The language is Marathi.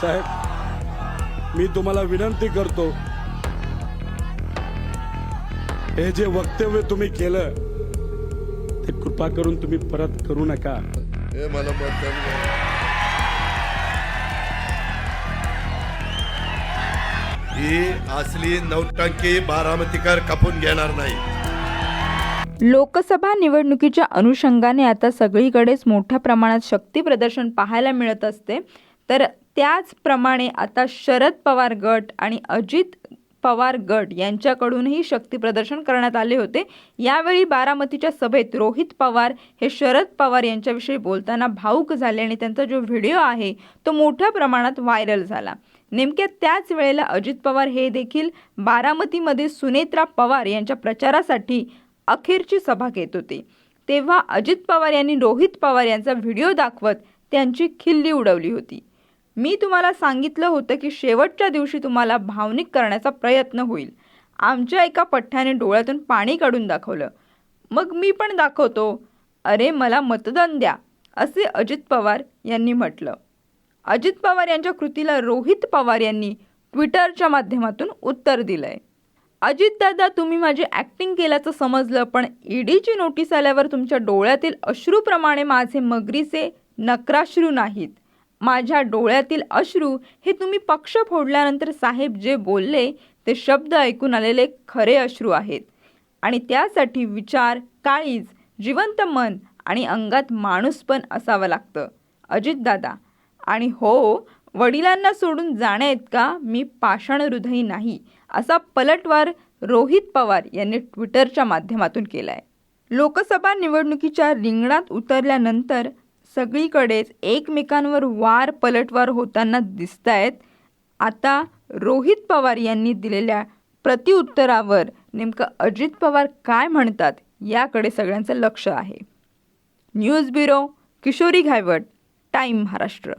साहेब मी तुम्हाला विनंती करतो. हे जे वक्तव्य तुम्ही केलं ते कृपा करून तुम्ही परत करू नका. हे मला. ही असली नौटंकी बारामतीकर कापून घेणार नाही. लोकसभा निवडणुकीच्या अनुषंगाने आता सगळीकडेच मोठ्या प्रमाणात शक्ती प्रदर्शन पाहायला मिळत असते. तर त्याचप्रमाणे आता शरद पवार गट आणि अजित पवार गट यांच्याकडूनही शक्ती प्रदर्शन करण्यात आले होते. यावेळी बारामतीच्या सभेत रोहित पवार हे शरद पवार यांच्याविषयी बोलताना भाऊक झाले आणि त्यांचा जो व्हिडिओ आहे तो मोठ्या प्रमाणात व्हायरल झाला. नेमक्या त्याच वेळेला अजित पवार हे देखील बारामतीमध्ये सुनेत्रा पवार यांच्या प्रचारासाठी अखेरची सभा घेत होते. तेव्हा अजित पवार यांनी रोहित पवार यांचा व्हिडिओ दाखवत त्यांची खिल्ली उडवली होती. मी तुम्हाला सांगितलं होतं की शेवटच्या दिवशी तुम्हाला भावनिक करण्याचा प्रयत्न होईल. आमच्या एका पठ्ठ्याने डोळ्यातून पाणी काढून दाखवलं. मग मी पण दाखवतो. अरे मला मतदान द्या असे अजित पवार यांनी म्हटलं. अजित पवार यांच्या कृतीला रोहित पवार यांनी ट्विटरच्या माध्यमातून उत्तर दिलंय. अजितदादा तुम्ही माझी ॲक्टिंग केल्याचं समजलं पण ईडीची नोटीस आल्यावर तुमच्या डोळ्यातील अश्रूप्रमाणे माझे मगरीचे नक्राश्रू नाहीत. माझ्या डोळ्यातील अश्रू हे तुम्ही पक्ष फोडल्यानंतर साहेब जे बोलले ते शब्द ऐकून आलेले खरे अश्रू आहेत. आणि त्यासाठी विचार काळीज जिवंत मन आणि अंगात माणूस पण असावं लागतं. अजितदादा आणि हो वडिलांना सोडून जाण्याइतका मी पाषाण हृदयी नाही असा पलटवार रोहित पवार यांनी ट्विटरच्या माध्यमातून केला आहे लोकसभा निवडणुकीच्या रिंगणात उतरल्यानंतर सगळीकडेच एकमेकांवर वार पलटवार होताना दिसत आहेत आता रोहित पवार यांनी दिलेल्या प्रतिउत्तरावर नेमकं अजित पवार काय म्हणतात याकडे सगळ्यांचं लक्ष आहे. News bureau Kishori Ghaywat time Maharashtra.